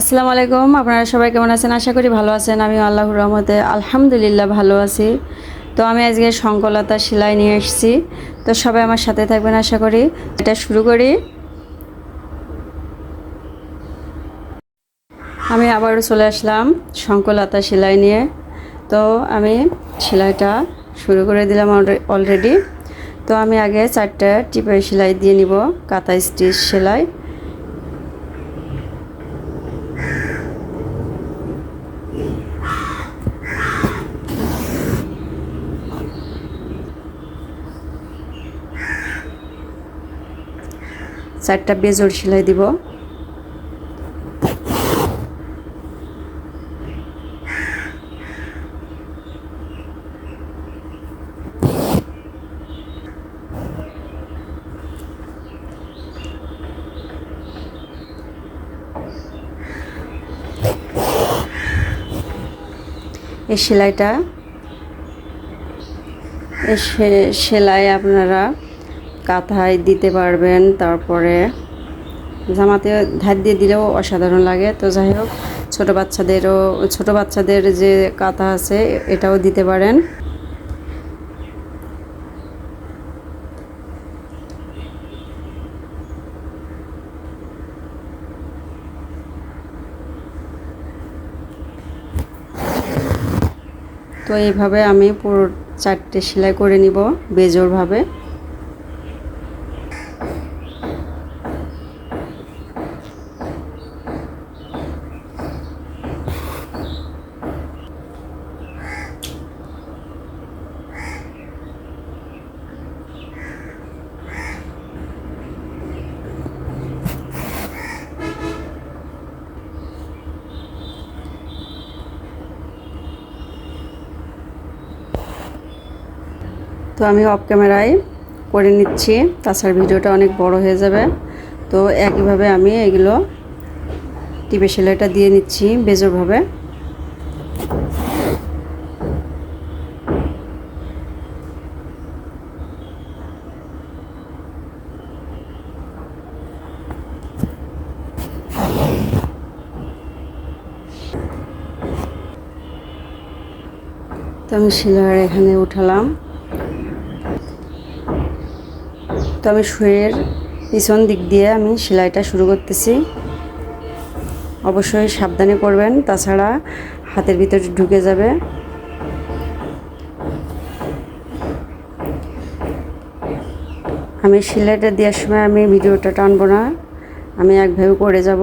আসসালামু আলাইকুম, আপনারা সবাই কেমন আছেন? আশা করি ভালো আছেন। আমি আল্লাহর রহমতে আলহামদুলিল্লাহ ভালো আছি। তো আমি আজকে শঙ্কলতা সেলাই নিয়ে এসেছি। তো সবাই আমার সাথে থাকবেন আশা করি। এটা শুরু করি। আমি আবারও চলে আসলাম শঙ্কলতা সেলাই নিয়ে। তো আমি সেলাইটা শুরু করে দিলাম অলরেডি। তো আমি আগে চারটা টিপের সেলাই দিয়ে নিব কাতা স্টিচ সেলাই। চারটা বেজোর সেলাই দিব। এই সেলাইটা সেলাই আপনারা কাঁথায় দিতে পারবেন, তারপরে জামাতে ধার দিয়ে দিলেও অসাধারণ লাগে। তো যাই হোক, ছোটো বাচ্চাদেরও, ছোটো বাচ্চাদের যে কাঁথা আছে, এটাও দিতে পারেন। তো এইভাবে আমি পুরো চারটে সেলাই করে নিব বেজোরভাবে আমি অফ ক্যামেরায় করে নিচ্ছি। তাছাড়া ভিডিওটা অনেক বড় হয়ে যাবে। তো একইভাবে আমি এগুলো টিপে সেলাইটা দিয়ে নিচ্ছি বেজোরভাবে। তো আমি সেলাই এখানে উঠালাম। তো আমি শুয়ের পিছন দিক দিয়ে আমি সেলাইটা শুরু করতেছি। অবশ্যই সাবধানে করবেন, তাছাড়া হাতের ভিতরে ঢুকে যাবে। আমি সেলাইটা দেওয়ার সময় আমি ভিডিওটা টানবো না, আমি একভাবে করে যাব।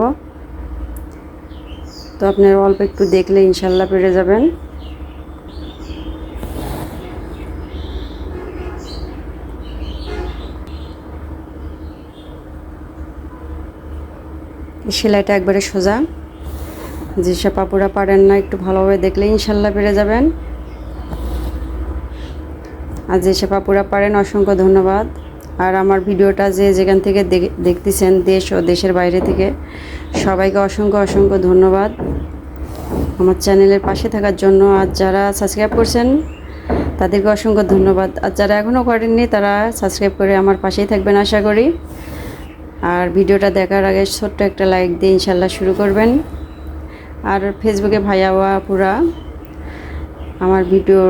তো আপনার অল্প একটু দেখলে ইনশাল্লাহ পেরে যাবেন। সেলাইটা একবারে সোজা। যেসব পাপুরা পারেন না, একটু ভালোভাবে দেখলে ইনশাল্লাহ পেরে যাবেন। আর যেসব পাপুরা পারেন, অসংখ্য ধন্যবাদ। আর আমার ভিডিওটা যে যেখান থেকে দেখতেছেন, দেশ ও দেশের বাইরে থেকে, সবাইকে অসংখ্য অসংখ্য ধন্যবাদ। আমার চ্যানেলের পাশে থাকার জন্য আর যারা সাবস্ক্রাইব করছেন, তাদেরকে অসংখ্য ধন্যবাদ। আর যারা এখনও করেননি, তারা সাবস্ক্রাইব করে আমার পাশেই থাকবেন, আশা করি। আর ভিডিওটা দেখার আগে ছোট্ট একটা লাইক দিয়ে ইনশাল্লাহ শুরু করবেন। আর ফেসবুকে ভাইয়াওয়া পুরা, আমার ভিডিও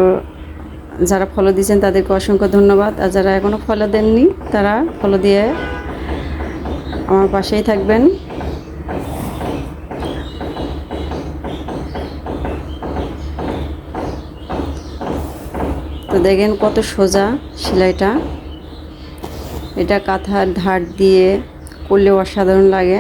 যারা ফলো দিয়েছেন তাদেরকে অসংখ্য ধন্যবাদ। আর যারা এখনও ফলো দেননি, তারা ফলো দিয়ে আমার পাশেই থাকবেন। তো দেখেন কত সোজা সেলাইটা এটা কাঁথার ধার দিয়ে করলে অসাধারণ লাগে।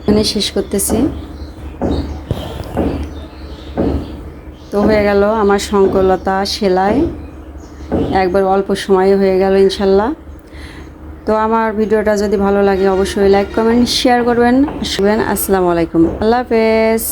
এখানে শেষ করতেছি। তো হয়ে গেল আমার সংকলতা সেলাই। একবার অল্প সময় হয়ে গেল ইনশাল্লাহ। তো আমার ভিডিওটা যদি ভালো লাগে অবশ্যই লাইক কমেন্ট শেয়ার করবেন। শুভেন আসসালামু আলাইকুম। আল্লাহ হাফেজ।